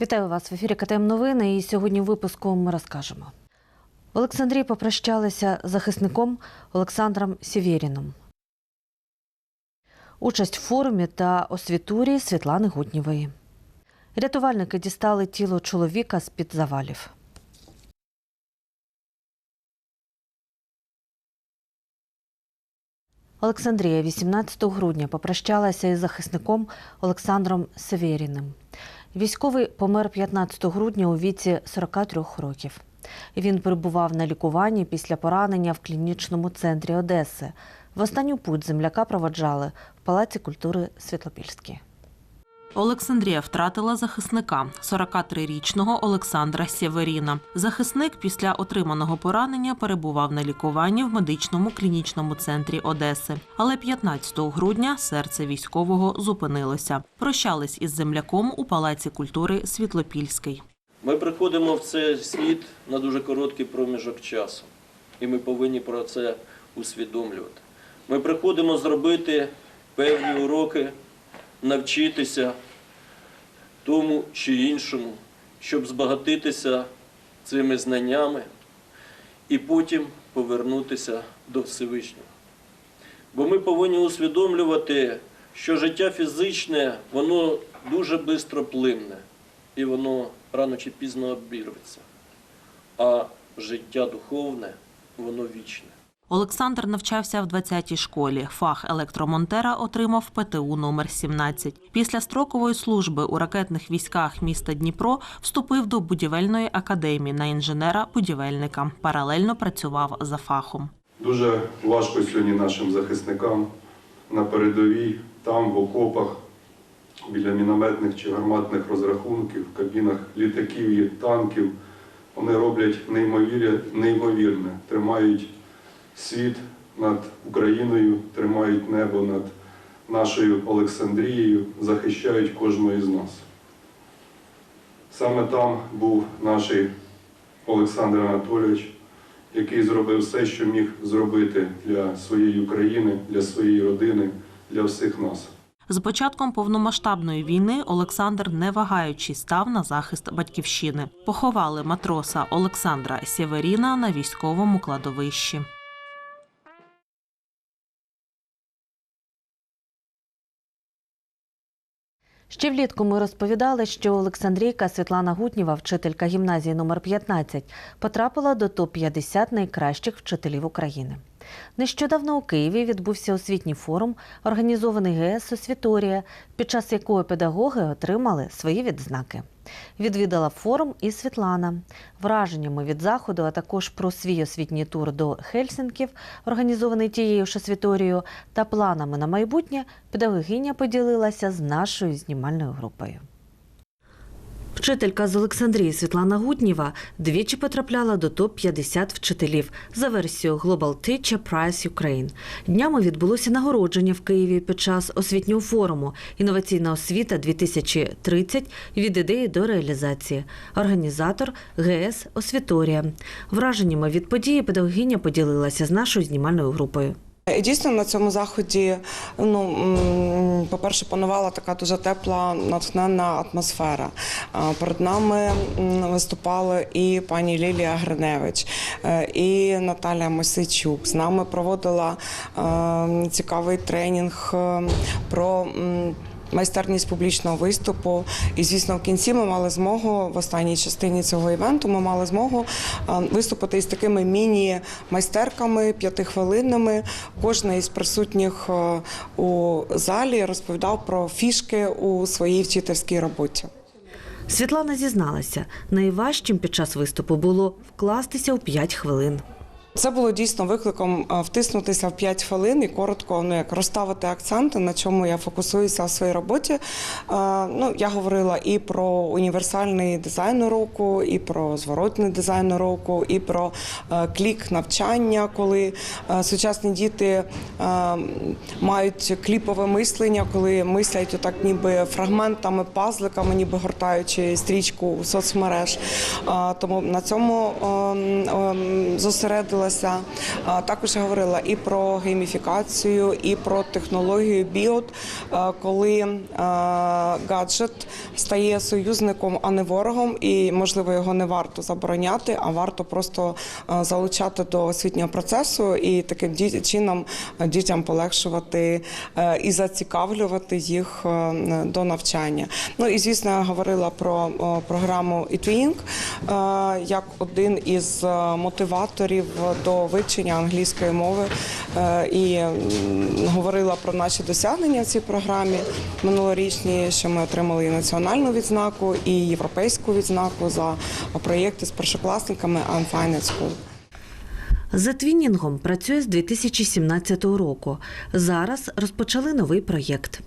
Вітаю вас в ефірі КТМ Новини. І сьогодні в випуску ми розкажемо. В Олександрії попрощалися з захисником Олександром Сєвєріном. Участь в форумі та освітурі Світлани Гутнєвої. Рятувальники дістали тіло чоловіка з-під завалів. Олександрія 18 грудня попрощалася із захисником Олександром Северіним. Військовий помер 15 грудня у віці 43 років. Він перебував на лікуванні після поранення в клінічному центрі Одеси. В останню путь земляка проводжали в Палаці культури Світлопільській. Олександрія втратила захисника 43-річного Олександра Сєверіна. Захисник після отриманого поранення перебував на лікуванні в медичному клінічному центрі Одеси. Але 15 грудня серце військового зупинилося. Прощались із земляком у Палаці культури Світлопільський. Ми приходимо в цей світ на дуже короткий проміжок часу, і ми повинні про це усвідомлювати. Ми приходимо зробити певні уроки, навчитися тому чи іншому, щоб збагатитися цими знаннями і потім повернутися до Всевишнього. Бо ми повинні усвідомлювати, що життя фізичне, воно дуже швидко плинне і воно рано чи пізно обірветься. А життя духовне, воно вічне. Олександр навчався в 20-й школі. Фах електромонтера отримав ПТУ номер 17. Після строкової служби у ракетних військах міста Дніпро вступив до будівельної академії на інженера-будівельника. Паралельно працював за фахом. Дуже важко сьогодні нашим захисникам на передовій, там, в окопах, біля мінометних чи гарматних розрахунків, в кабінах літаків і танків. Вони роблять неймовірне, тримають світ над Україною, тримають небо над нашою Олександрією, захищають кожного із нас. Саме там був наш Олександр Анатолійович, який зробив все, що міг зробити для своєї України, для своєї родини, для всіх нас. З початком повномасштабної війни Олександр, не вагаючись, став на захист батьківщини. Поховали матроса Олександра Сєверіна на військовому кладовищі. Ще влітку ми розповідали, що Олександрійка Світлана Гутнєва, вчителька гімназії номер 15, потрапила до топ-50 найкращих вчителів України. Нещодавно у Києві відбувся освітній форум, організований ГС Освіторія, під час якого педагоги отримали свої відзнаки. Відвідала форум і Світлана. Враженнями від заходу, а також про свій освітній тур до Хельсінків, організований тією ж освіторією, та планами на майбутнє, педагогиня поділилася з нашою знімальною групою. Вчителька з Олександрії Світлана Гутнєва двічі потрапляла до топ-50 вчителів за версією Global Teacher Prize Ukraine. Днями відбулося нагородження в Києві під час освітнього форуму Інноваційна освіта 2030 від ідеї до реалізації. Організатор ГС Освіторія. Враженнями від події педагогиня поділилася з нашою знімальною групою. Дійсно на цьому заході, ну по-перше, панувала така дуже тепла, натхненна атмосфера. Перед нами виступали і пані Лілія Гриневич, е, і Наталя Мосичук. З нами проводила е, цікавий тренінг е, про. Майстерність публічного виступу, і звісно, в кінці ми мали змогу в останній частині цього івенту. Ми мали змогу е, виступити із такими міні-майстерками п'ятихвилинними. Кожен із присутніх е, у залі розповідав про фішки у своїй вчительській роботі. Світлана зізналася, найважчим під час виступу було вкластися у 5 хвилин. Це було дійсно викликом е, втиснутися в 5 хвилин і коротко ну, як розставити акценти, на чому я фокусуюся в своїй роботі. Е, Ну, я говорила і про універсальний дизайн уроку, і про зворотний дизайн уроку, і про е, клік навчання, коли сучасні діти мають кліпове мислення, коли мислять отак, ніби фрагментами, пазликами, ніби гортаючи стрічку соцмереж. Тому на цьому ем, А, Також я говорила і про гейміфікацію, і про технологію біот, коли а, гаджет стає союзником, а не ворогом, і можливо його не варто забороняти, а варто просто залучати до освітнього процесу і таким чином дітям полегшувати е, і зацікавлювати їх е, до навчання. Ну і звісно, я говорила про програму е, як один із е, мотиваторів до вивчення англійської мови Е, і говорила про наші досягнення в цій програмі минулорічні, що ми отримали і національну відзнаку, і європейську відзнаку за проєкти з першокласниками I'm Fine at School. За твінінгом працює з 2017 року. Зараз розпочали новий проєкт.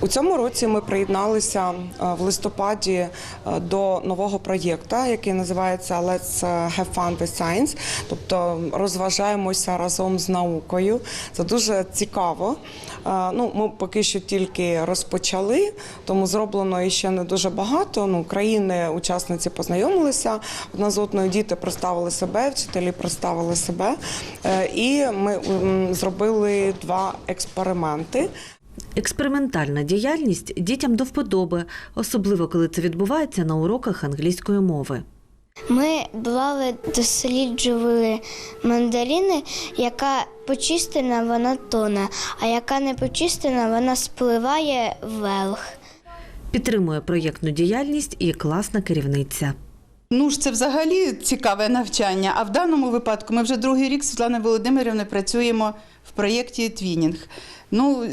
У цьому році ми приєдналися е, в листопаді е, до нового проєкту, який називається Let's Have Fun with Science, тобто розважаємося разом з наукою. Це дуже цікаво. Е, Ну, ми поки що тільки розпочали, тому зроблено іще не дуже багато. Ну, країни, учасниці познайомилися одна з одною. Діти представили себе, вчителі представили себе. Е, І ми зробили два експерименти. Експериментальна діяльність дітям до вподоби, особливо коли це відбувається на уроках англійської мови. Ми брали, досліджували мандарини, яка почистена, вона тоне, а яка не почистена, вона спливає вверх. Підтримує проєктну діяльність і класна керівниця. Ну ж це взагалі цікаве навчання. А в даному випадку ми вже другий рік з Світланою Володимирівною працюємо в проєкті Твінінг. Ну,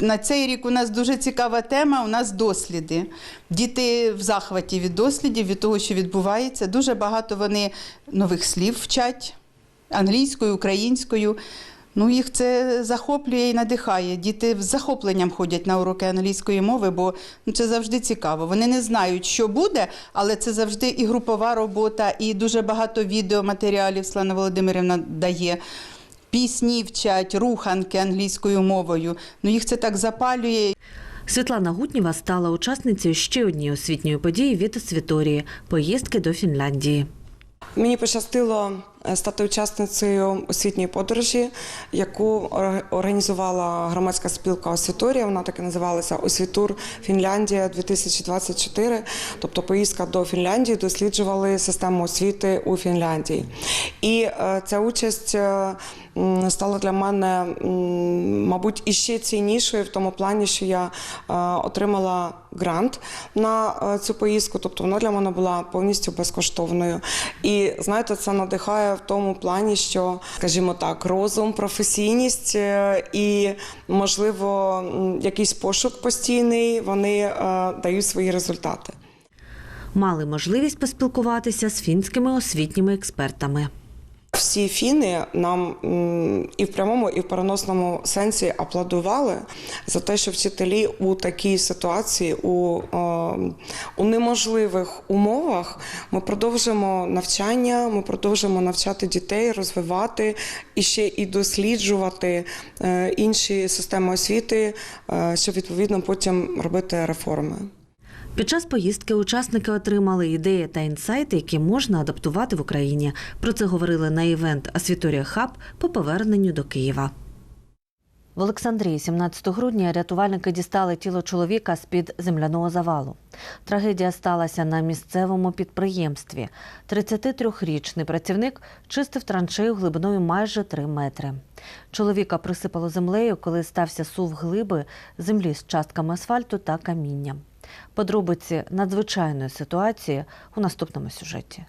на цей рік у нас дуже цікава тема. У нас досліди. Діти в захваті від дослідів, від того, що відбувається. Дуже багато вони нових слів вчать англійською, українською. Ну, їх це захоплює і надихає. Діти з захопленням ходять на уроки англійської мови, бо ну, це завжди цікаво. Вони не знають, що буде, але це завжди і групова робота, і дуже багато відеоматеріалів Слана Володимирівна дає. Пісні вчать, руханки англійською мовою. Ну, їх це так запалює. Світлана Гутнєва стала учасницею ще однієї освітньої події від освіторії поїздки до Фінляндії. Мені пощастило стати учасницею освітньої подорожі, яку організувала громадська спілка Освіторія. Вона так і називалася Освітур Фінляндія 2024. Тобто поїздка до Фінляндії досліджували систему освіти у Фінляндії. І е, ця участь е, стала для мене, мабуть, іще ціннішою в тому плані, що я е, отримала грант на е, цю поїздку, тобто вона для мене була повністю безкоштовною. І знаєте, це надихає в тому плані, що, скажімо так, розум, професійність е, і, можливо, якийсь пошук постійний, вони е, дають свої результати. Мали можливість поспілкуватися з фінськими освітніми експертами. Всі фіни нам і в прямому, і в переносному сенсі аплодували за те, що вчителі у такій ситуації, у, е, у неможливих умовах ми продовжимо навчання, ми продовжимо навчати дітей, розвивати і ще і досліджувати е, інші системи освіти, е, щоб відповідно потім робити реформи. Під час поїздки учасники отримали ідеї та інсайти, які можна адаптувати в Україні. Про це говорили на івент Освіторія Хаб по поверненню до Києва. В Олександрії 17 грудня рятувальники дістали тіло чоловіка з-під земляного завалу. Трагедія сталася на місцевому підприємстві. 33-річний працівник чистив траншею глибиною майже 3 метри. Чоловіка присипало землею, коли стався сув глиби землі з частками асфальту та каміння. Подробиці надзвичайної ситуації у наступному сюжеті.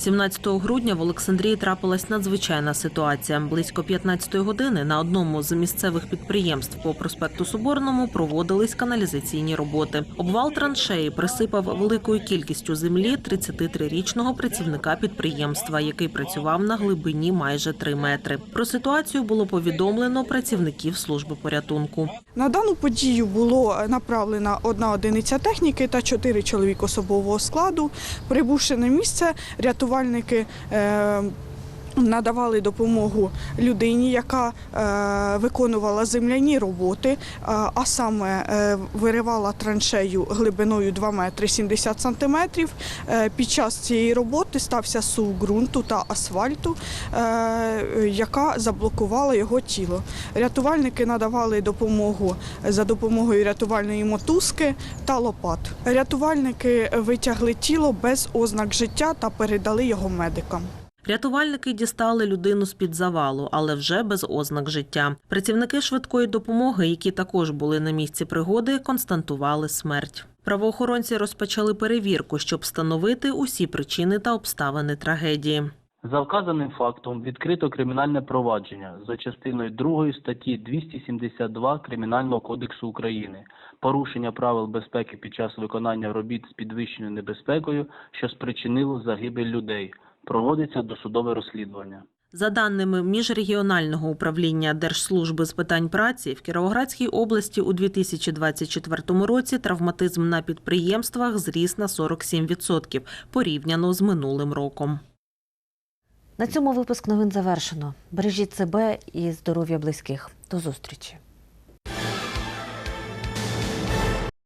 17 грудня в Олександрії трапилась надзвичайна ситуація. Близько 15 години на одному з місцевих підприємств по проспекту Соборному проводились каналізаційні роботи. Обвал траншеї присипав великою кількістю землі 33-річного працівника підприємства, який працював на глибині майже 3 метри. Про ситуацію було повідомлено працівників служби порятунку. На дану подію було направлена одна одиниця техніки та чотири чоловік особового складу. Прибувши на місце, рятувальники е, Надавали допомогу людині, яка е, виконувала земляні роботи, е, а саме е, виривала траншею глибиною 2 метри 70 сантиметрів. Під час цієї роботи стався сув ґрунту та асфальту, яка заблокувала його тіло. Рятувальники надавали допомогу за допомогою рятувальної мотузки та лопат. Рятувальники витягли тіло без ознак життя та передали його медикам. Рятувальники дістали людину з-під завалу, але вже без ознак життя. Працівники швидкої допомоги, які також були на місці пригоди, констатували смерть. Правоохоронці розпочали перевірку, щоб встановити усі причини та обставини трагедії. За вказаним фактом відкрито кримінальне провадження за частиною 2 статті 272 Кримінального кодексу України порушення правил безпеки під час виконання робіт з підвищеною небезпекою, що спричинило загибель людей. Проводиться досудове розслідування. За даними міжрегіонального управління Держслужби з питань праці, в Кіровоградській області у 2024 році травматизм на підприємствах зріс на 47% порівняно з минулим роком. На цьому випуск новин завершено. Бережіть себе і здоров'я близьких. До зустрічі.